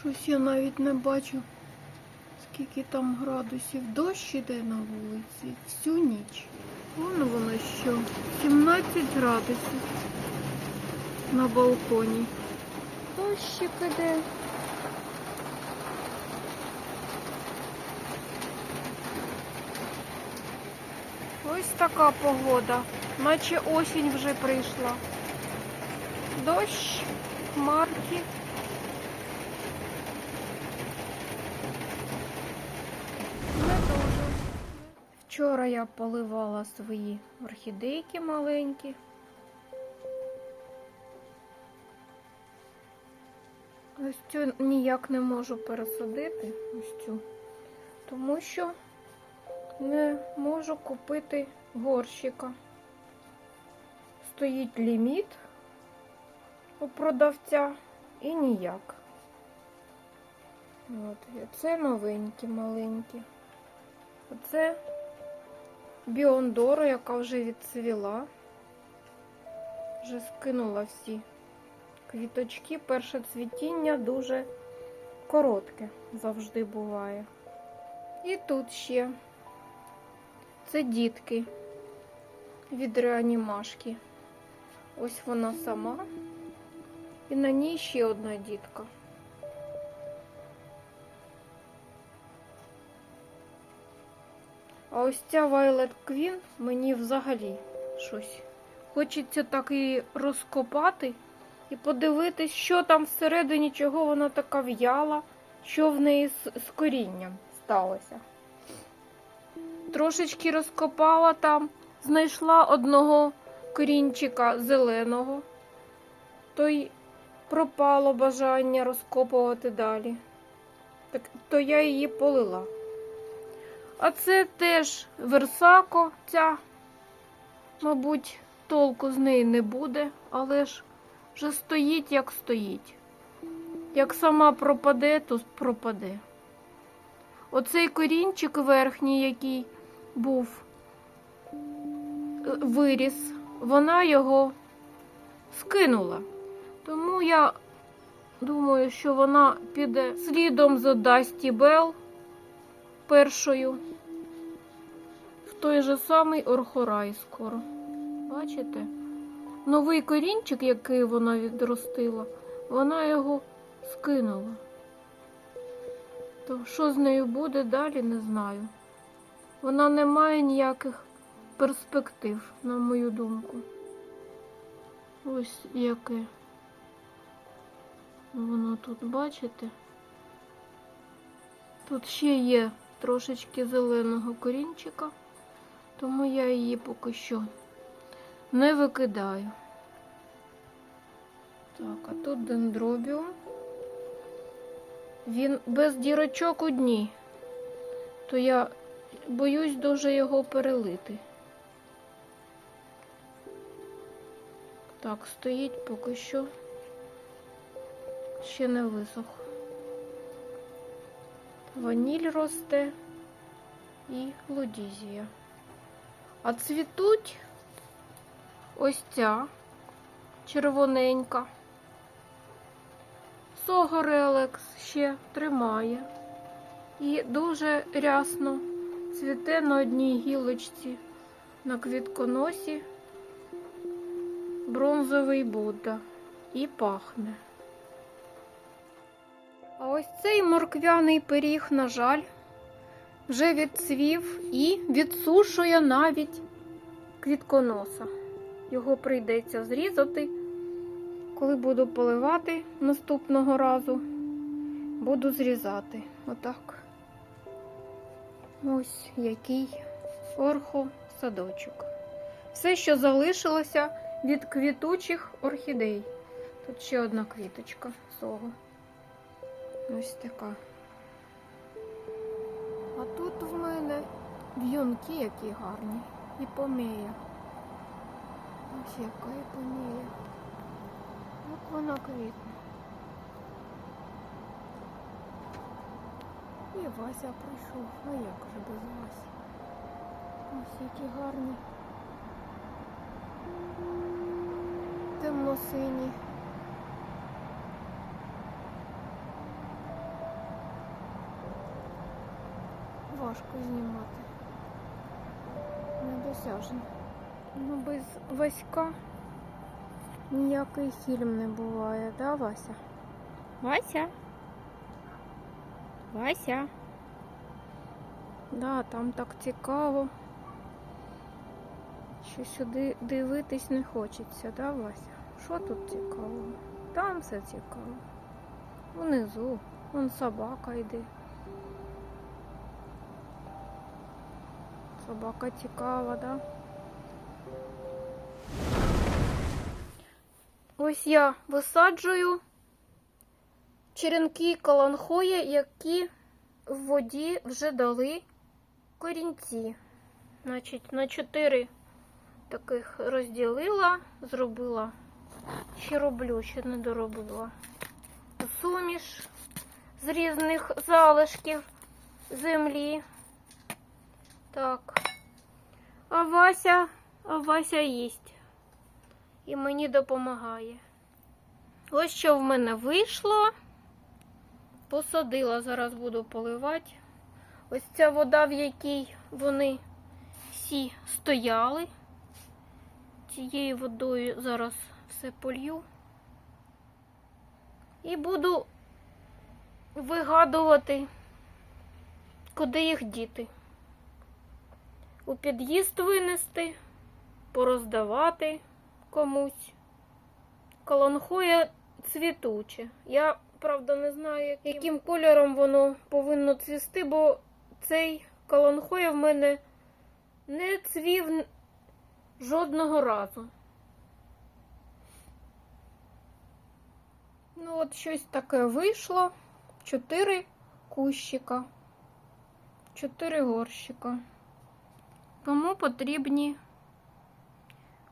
Щось я навіть не бачу, скільки там градусів. Дощ іде на вулиці всю ніч. Вон воно що. 17 градусів на балконі. Дощик іде. Ось така погода, наче осінь вже прийшла. Дощ, хмарки. Не дуже. Вчора я поливала свої орхідейки маленькі. Ось цю ніяк не можу пересадити, ось цю, тому що не можу купити горщика. Стоїть ліміт у продавця і ніяк. От, це новенькі маленькі. Оце Біондоро, яка вже відцвіла. Вже скинула всі квіточки. Перше цвітіння дуже коротке завжди буває. І тут ще це дітки від реанімашки. Ось вона сама. І на ній ще одна дітка. А ось ця Violet Queen мені взагалі щось. Хочеться так її розкопати і подивитись, що там всередині, чого вона така в'яла, що в неї з, корінням сталося. Трошечки розкопала там, знайшла одного корінчика зеленого, то й пропало бажання розкопувати далі. Так, то я її полила. А це теж версако, ця, мабуть, толку з неї не буде, але ж вже стоїть, як стоїть. Як сама пропаде, то пропаде. Оцей корінчик верхній, який був е, виріс, вона його скинула. Тому я думаю, що вона піде слідом за Дасті Белл першою в той же самий Орхорай скоро. Бачите? Новий корінчик, який вона відростила, вона його скинула. То що з нею буде далі, не знаю. Вона не має ніяких перспектив, на мою думку. Ось яке. Воно тут, бачите? Тут ще є трошечки зеленого корінчика, тому я її поки що не викидаю. Так, а тут дендробіум. Він без дірочок у дні, то я боюсь дуже його перелити. Так, стоїть поки що ще не висох. Ваніль росте і лудізія. А цвітуть ось ця червоненька. Согорелекс ще тримає. І дуже рясно цвіте на одній гілочці на квітконосі бронзовий Будда і пахне. А ось цей морквяний пиріг, на жаль, вже відцвів і відсушує навіть квітконоса. Його прийдеться зрізати. Коли буду поливати наступного разу, буду зрізати. Отак. Ось який орхосадочок. Все, що залишилося від квітучих орхідей. Тут ще одна квіточка сого. Ось така. А тут в мене в'юнки які гарні. І помія. Ось яка і помія. Як вона квітне. І Вася прийшов. А як же без Васі? Ось які гарні. Темно-сині. Важко знімати. Недосяжно. Ну, без Васька ніякий фільм не буває, да, Вася? Вася? Вася? Да, там так цікаво. Що сюди дивитись не хочеться, да, Вася? Що тут цікаво? Там все цікаво. Внизу. Вон собака йде. Собака цікава, да? Ось я висаджую черенки каланхоя, які в воді вже дали корінці. Значить, на чотири таких розділила, зробила. Ще роблю, ще не доробила. Суміш з різних залишків землі. Так. А Вася, а Вася їсть. І мені допомагає. Ось що в мене вийшло. Посадила, зараз буду поливати. Ось ця вода, в якій вони всі стояли. Цією водою зараз все полью. І буду вигадувати, куди їх діти. У під'їзд винести, пороздавати комусь. Каланхоя цвітуче. Я, правда, не знаю, яким, кольором воно повинно цвісти, бо цей каланхоя в мене не цвів жодного разу. Ну, от щось таке вийшло. Чотири кущика, чотири горщика. Кому потрібні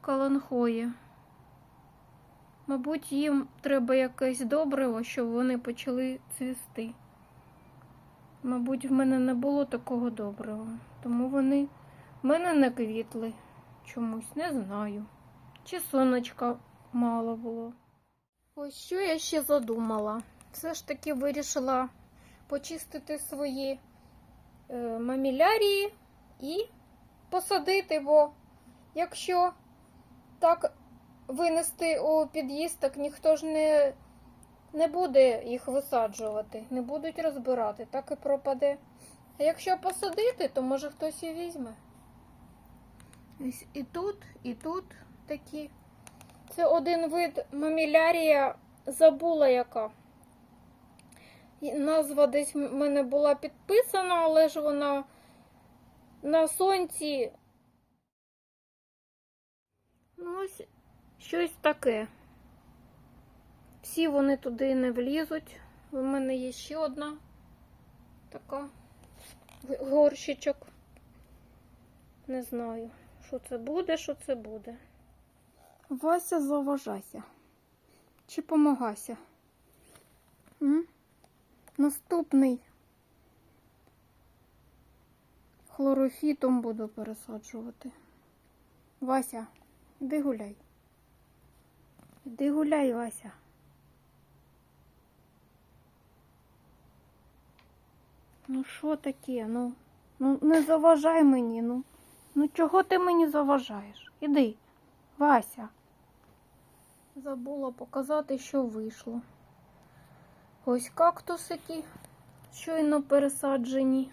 каланхої? Мабуть, їм треба якесь добриво, щоб вони почали цвісти. Мабуть, в мене не було такого добрива, тому вони в мене не квітли чомусь, не знаю. Чи сонечка мало було. Ось що я ще задумала. Все ж таки вирішила почистити свої е, мамілярії і посадити, бо якщо так винести у під'їзд, так ніхто ж не, не буде їх висаджувати, не будуть розбирати, так і пропаде. А якщо посадити, то може хтось і візьме. Ось і тут, і тут такі. Це один вид мамілярія, забула яка. Назва десь в мене була підписана, але ж вона на сонці. Ну, ось щось таке. Всі вони туди не влізуть. У мене є ще одна така горщичок. Не знаю, що це буде, що це буде. Вася, заважайся. Чи помагайся? М? Наступний хлорофітом буду пересаджувати. Вася, іди гуляй. Іди гуляй, Вася. Ну що таке? Ну, ну не заважай мені, ну. Ну чого ти мені заважаєш? Іди, Вася. Забула показати, що вийшло. Ось кактусики щойно пересаджені.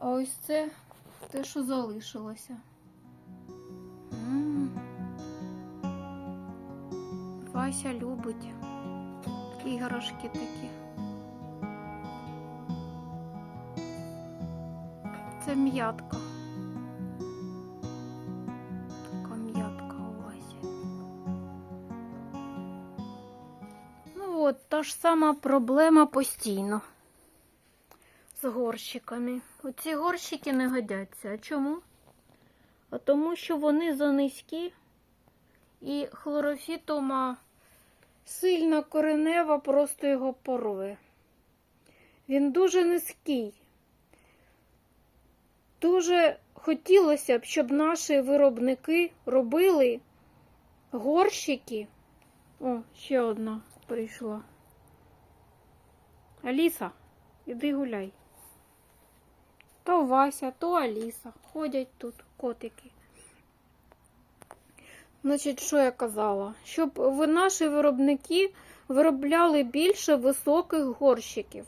А ось це те, що залишилося. Вася любить іграшки такі. Це м'ятка. Така м'ятка у Васі. Ну от, та ж сама проблема постійно з горщиками. Оці горщики не годяться. А чому? А тому що вони занизькі і хлорофітома сильна коренева просто його порве. Він дуже низький. Дуже хотілося б, щоб наші виробники робили горщики. О, ще одна прийшла. Аліса, іди гуляй. То Вася, то Аліса. Ходять тут котики. Значить, що я казала? Щоб наші виробники виробляли більше високих горщиків.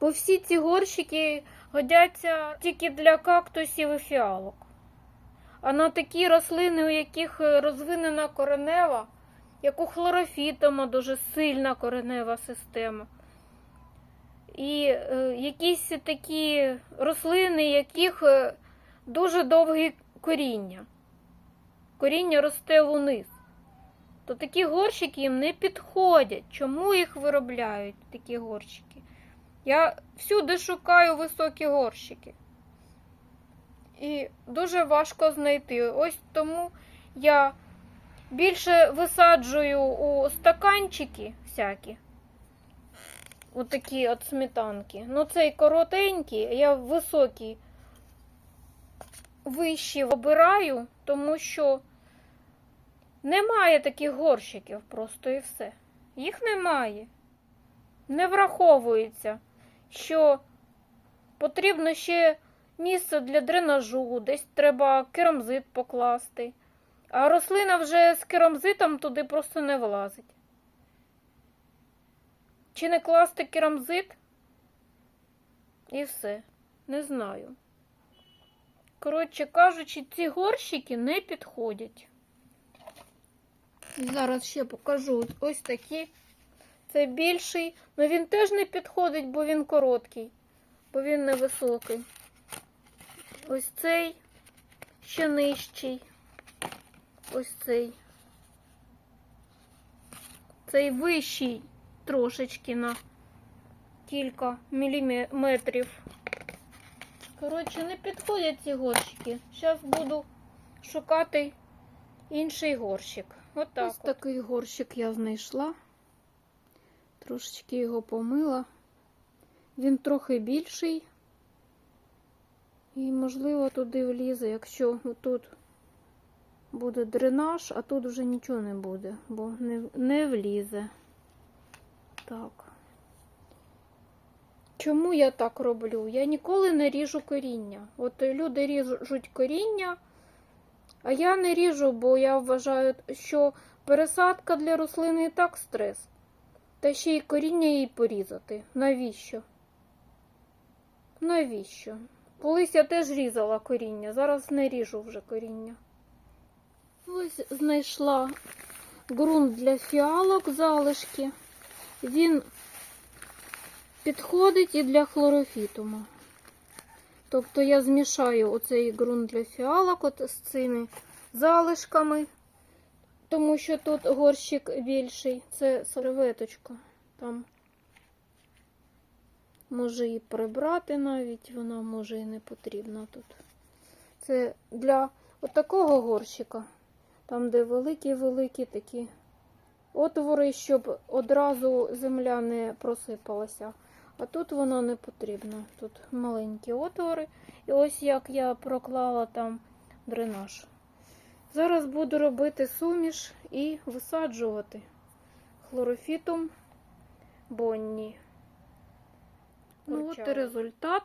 Бо всі ці горщики годяться тільки для кактусів і фіалок. А на такі рослини, у яких розвинена коренева, як у хлорофітома дуже сильна коренева система. І е, якісь такі рослини, яких е, дуже довге коріння. Коріння росте вниз. То такі горщики їм не підходять. Чому їх виробляють, такі горщики? Я всюди шукаю високі горщики. І дуже важко знайти. Ось тому я більше висаджую у стаканчики всякі. Отакі от сметанки. Ну, цей коротенький, я високий вищі обираю, тому що немає таких горщиків просто і все. Їх немає. Не враховується, що потрібно ще місце для дренажу, десь треба керамзит покласти. А рослина вже з керамзитом туди просто не влазить. Чи не класти керамзит? І все. Не знаю. Коротше кажучи, ці горщики не підходять. Зараз ще покажу ось такі. Це більший, але він теж не підходить, бо він короткий, бо він невисокий. Ось цей ще нижчий. Ось цей. Цей вищий трошечки на кілька міліметрів. Коротше, не підходять ці горщики. Зараз буду шукати інший горщик. Отак. Ось такий горщик я знайшла. Трошечки його помила. Він трохи більший. І, можливо, туди влізе, якщо тут буде дренаж, а тут вже нічого не буде, бо не, не влізе. Так. Чому я так роблю? Я ніколи не ріжу коріння. От люди ріжуть коріння, а я не ріжу, бо я вважаю, що пересадка для рослини і так стрес. Та ще й коріння їй порізати. Навіщо? Навіщо? Колись я теж різала коріння, зараз не ріжу вже коріння. Ось знайшла ґрунт для фіалок залишки. Він підходить і для хлорофітума. Тобто я змішаю оцей ґрунт для фіалок от з цими залишками, тому що тут горщик більший. Це серветочка. Там може і прибрати навіть, вона може і не потрібна тут. Це для отакого горщика, там, де великі-великі такі отвори, щоб одразу земля не просипалася. А тут воно не потрібно. Тут маленькі отвори. І ось як я проклала там дренаж. Зараз буду робити суміш і висаджувати хлорофітум бонні. Ну, от і результат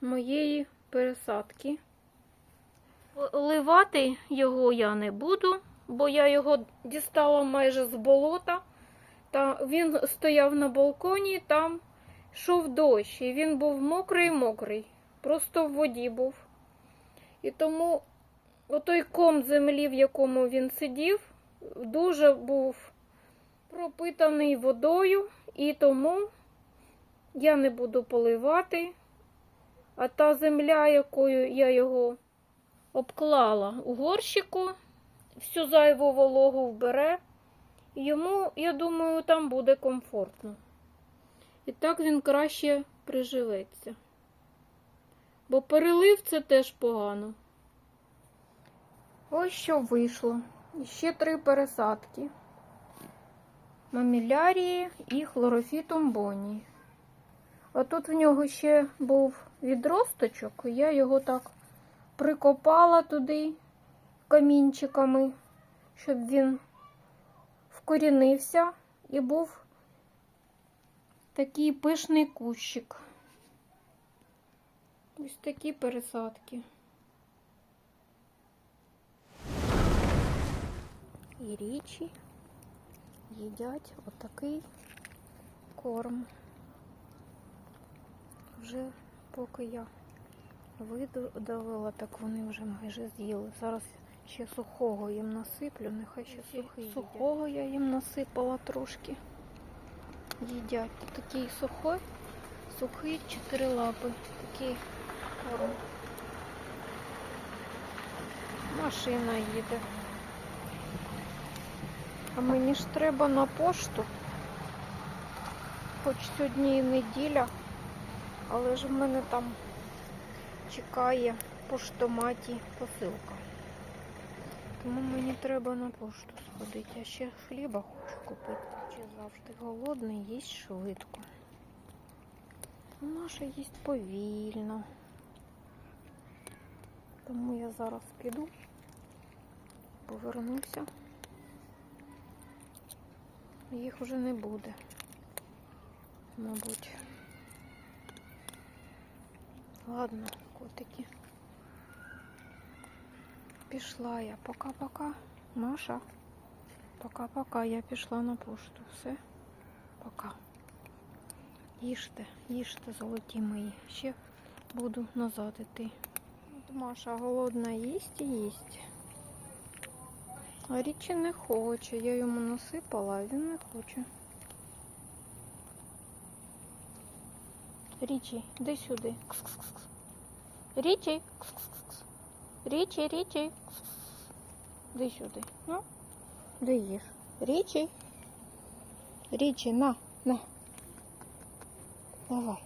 моєї пересадки. Ливати його я не буду, бо я його дістала майже з болота. Та він стояв на балконі, там йшов дощ, і він був мокрий-мокрий, просто в воді був. І тому отой ком землі, в якому він сидів, дуже був пропитаний водою, і тому я не буду поливати, а та земля, якою я його обклала у горщику, всю зайву вологу вбере, йому, я думаю, там буде комфортно. І так він краще приживеться. Бо перелив це теж погано. Ось що вийшло. І ще три пересадки. Мамілярії і хлорофітум бонії. А тут в нього ще був відросточок, я його так прикопала туди камінчиками, щоб він вкорінився і був такий пишний кущик. Ось такі пересадки. І річі їдять отакий корм. Вже поки я видавила, так вони вже майже з'їли. Зараз ще сухого їм насиплю, нехай ще сухий. Сухого я їм насипала трошки. Їдять. Такий сухой, сухий чотири лапи. Такий корм. Машина їде. А мені ж треба на пошту. Хоч сьогодні і неділя, але ж в мене там чекає в поштоматі посилка. Тому мені треба на пошту сходити. Я ще хліба хочу купити. Чи завжди голодний, їсть швидко. Маша їсть повільно. Тому я зараз піду, повернуся. Їх уже не буде, мабуть. Ладно, котики. Пішла я. Пока-пока. Маша. Пока-пока. Я пішла на пошту. Все. Пока. Їжте, їжте, золоті мої. Ще буду назад іти. От Маша голодна їсть і їсть. Річі не хоче. Я йому насипала, а він не хоче. Річі, йди сюди. Кс-кс-кс. Річі. Кс-кс-кс. Річі, річі. Іди сюди. Ну, де їж? Річі. Річі, на, на. Давай.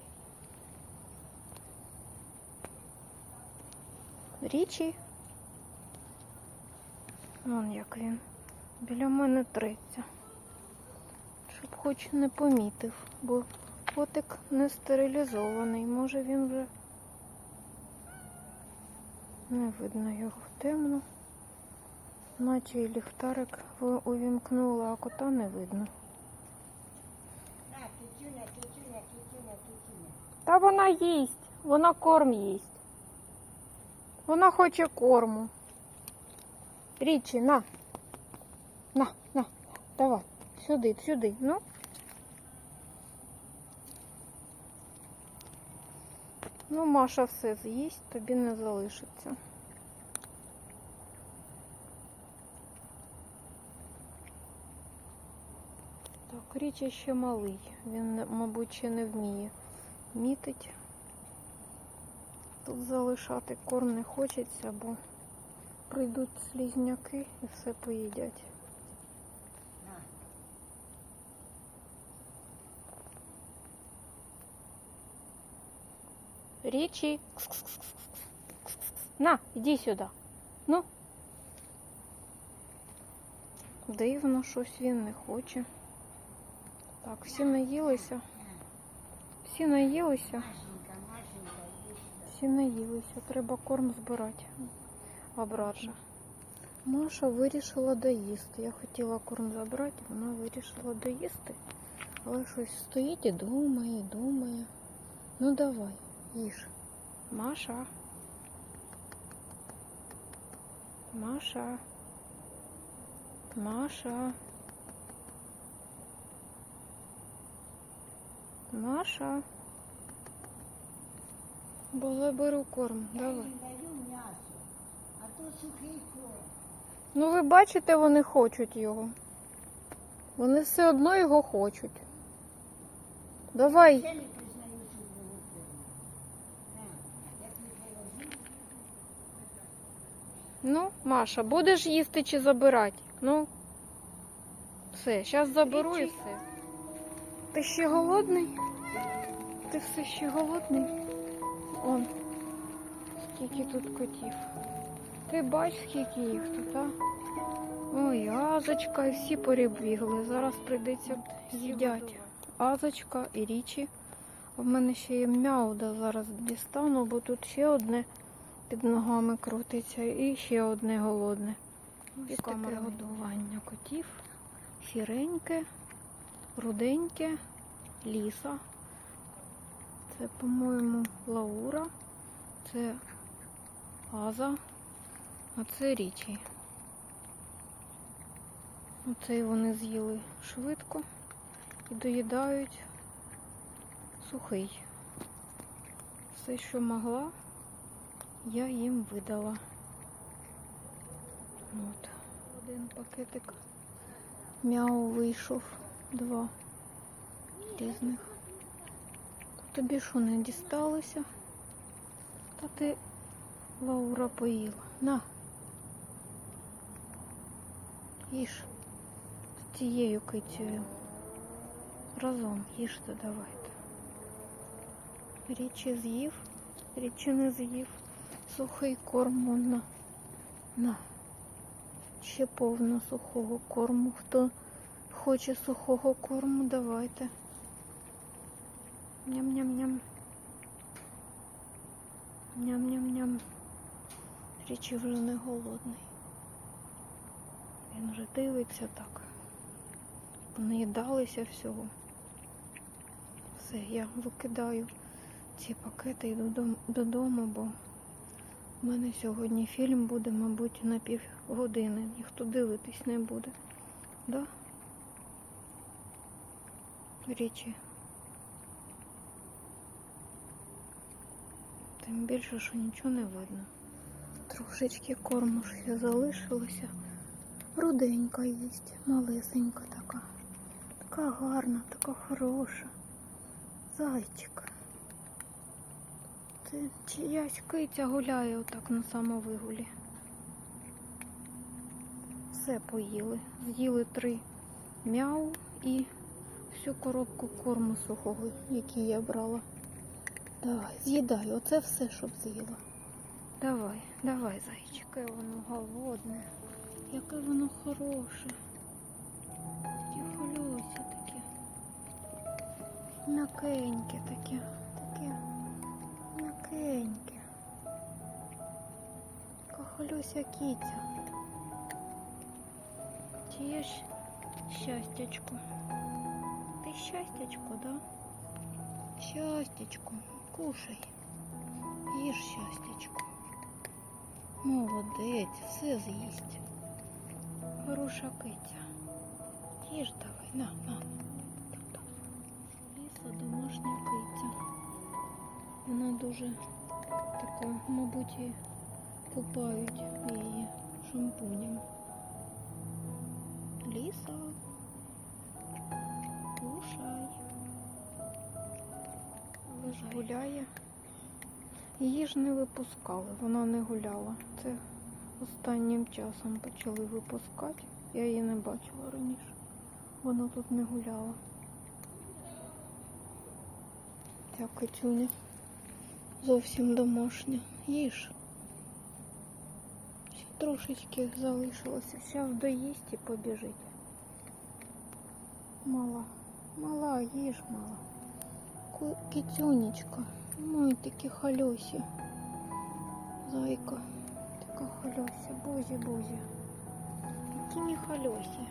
Річі. Вон як він. Біля мене треться. Щоб хоч не помітив, бо котик не стерилізований. Може він вже не видно його темно. Наче і ліхтарик увімкнула, а кота не видно. Та вона їсть, вона корм їсть. Вона хоче корму. Річі, на. На, на, давай. Сюди, сюди. Ну. Ну, Маша все з'їсть, тобі не залишиться. Так, Річі ще малий. Він, мабуть, ще не вміє мітить. Тут залишати корм не хочеться, бо прийдуть слізняки і все поїдять. На. Річі. На, іди сюди. Ну. Дивно, щось він не хоче. Так, всі наїлися. Всі наїлися. Всі наїлися, треба корм збирати обратно. Маша вирішила доїсти. Я хотіла корм забрати, вона вирішила доїсти. Але щось стоїть і думає, думає. Ну давай, їж. Маша. Маша. Маша. Маша. Бо заберу корм. Я Давай. даю м'ясо, а то сухий корм. Ну, ви бачите, вони хочуть його. Вони все одно його хочуть. Давай. Я не признаю сухого корму. На, як не положу, Ну, Маша, будеш їсти чи забирати? Ну. Все, зараз заберу і все. Ти ще голодний? Ти все ще голодний? Он. Скільки тут котів. Ти бач, скільки їх тут, а? Ой, азочка, і всі перебігли. Зараз прийдеться їдять. Азочка і річі. В мене ще є мяуда зараз дістану, бо тут ще одне під ногами крутиться і ще одне голодне. І камера годування котів. Сіреньке, руденьке, ліса. Це, по-моєму, Лаура. Це Аза, а це річі. Оцей вони з'їли швидко і доїдають сухий. Все, що могла, я їм видала. От. Один пакетик мяу вийшов, два різних. Тобі що не дісталося? Та ти Лаура поїла. На. Їж з цією кицею. Разом їжте давайте. Річі з'їв, річі не з'їв. Сухий корм вон на. Ще повно сухого корму. Хто хоче сухого корму, давайте. Ням-ням-ням. Ням-ням-ням. Річі вже не голодний. Він вже дивиться так. Понаїдалися всього. Все, я викидаю ці пакети і додому, бо в мене сьогодні фільм буде, мабуть, на півгодини. Ніхто дивитись не буде. Да? Річі. Тим більше, що нічого не видно. Трошечки корму ще залишилося. Руденька їсть, малесенька така. Така гарна, така хороша. Зайчик. Це чиясь киця гуляє отак на самовигулі. Все поїли. З'їли три мяу і всю коробку корму сухого, який я брала. Давай, з'їдай, оце все, щоб з'їла. Давай, давай, зайчик. Воно голодне, яке воно хороше. Такі хольосі таке. М'якеньке таке, таке м'якеньке. Така хольося кіця. Чи є ж? Ти щастячко, да? Щастячко, кушай. Їж щастячко. Молодець, все з'їсть. Хороша киця. Їж давай, на, на. Дуже така, мабуть, купають її шампунем. Ліса. Кушай. Але гуляє. Її ж не випускали, вона не гуляла. Це останнім часом почали випускати. Я її не бачила раніше. Вона тут не гуляла. Ця кицюня зовсім домашня. Їж. Ще трошечки залишилося. Зараз доїсть і побіжить. Мала, мала, їж мала. Ку- Кицюнечка. Ой, такі халюсі. Зайка. Така халюся. Бозі, бозі. Такі не халюсі.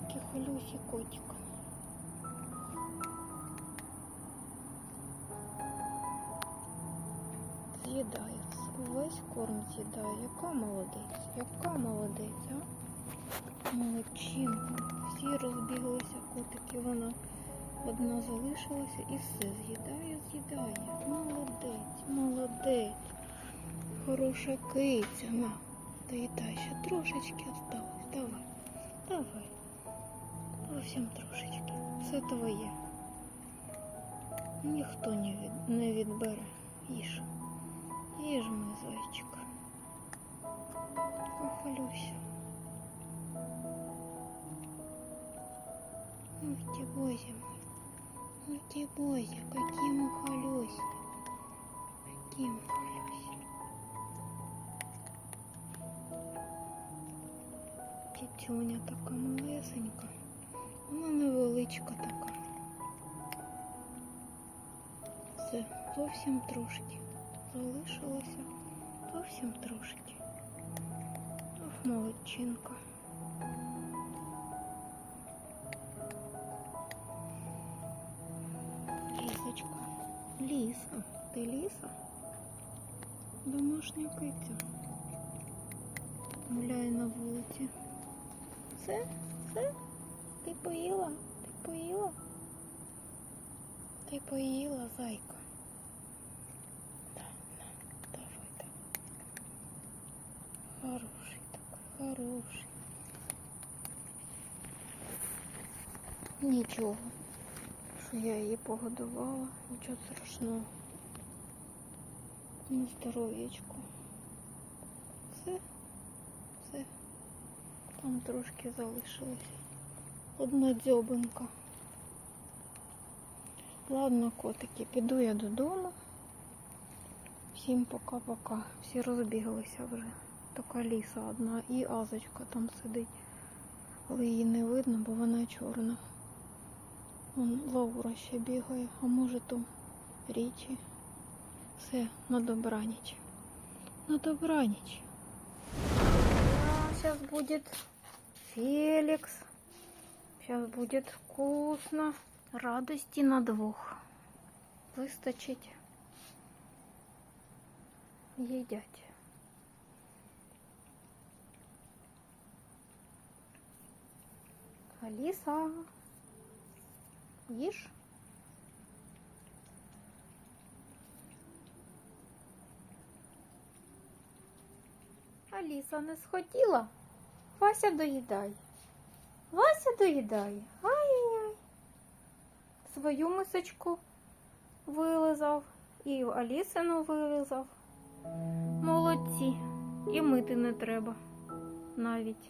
Такі халюсі котик. З'їдає. Весь корм з'їдає. Яка молодець, яка молодець, а? Молодчинка. Всі розбіглися котики. Вона одна залишилася і все з'їдає, з'їдає. Молодець, молодець. Хороша киця. На, доїдай, ще трошечки осталось. Давай, давай. Зовсім трошечки. Все твоє. Ніхто не, від, не відбере. Їж. Їж, мій зайчик. Похвалюся. Ух ты, Бозя мой. Ух ты, Бозя, какие мы холёси. Какие мы холёси. Тетюня така малесенька. Вона невеличка така. Все, зовсім трошки. Залишилося зовсім трошки. Ох, молодчинка. Лісочка. Ліса. Ти ліса? Домашня киця. Гуляє на вулиці. Все? Все? Ти поїла? Ти поїла? Ти поїла, зайка. Да, на, давай, давай. Хороший такой, хороший. Нічого, що я її погодувала, нічого страшного. На здоров'ячку. Все, все. Там трошки залишилось. Одна дзьобинка. Ладно, котики, піду я додому. Всім пока-пока. Всі розбіглися вже. Така ліса одна і азочка там сидить. Але її не видно, бо вона чорна. Вон Лаура ще бігає, а може то річі. Все, на добраніч. На добраніч. Сейчас будет Феликс. Сейчас будет вкусно. Радости на двух. Вистачить. Їдять. Аліса. Їж. Аліса не схотіла. Вася доїдай. Вася доїдає. Ай-яй-яй. Свою мисочку вилизав і Алісину вилизав. Молодці. І мити не треба навіть.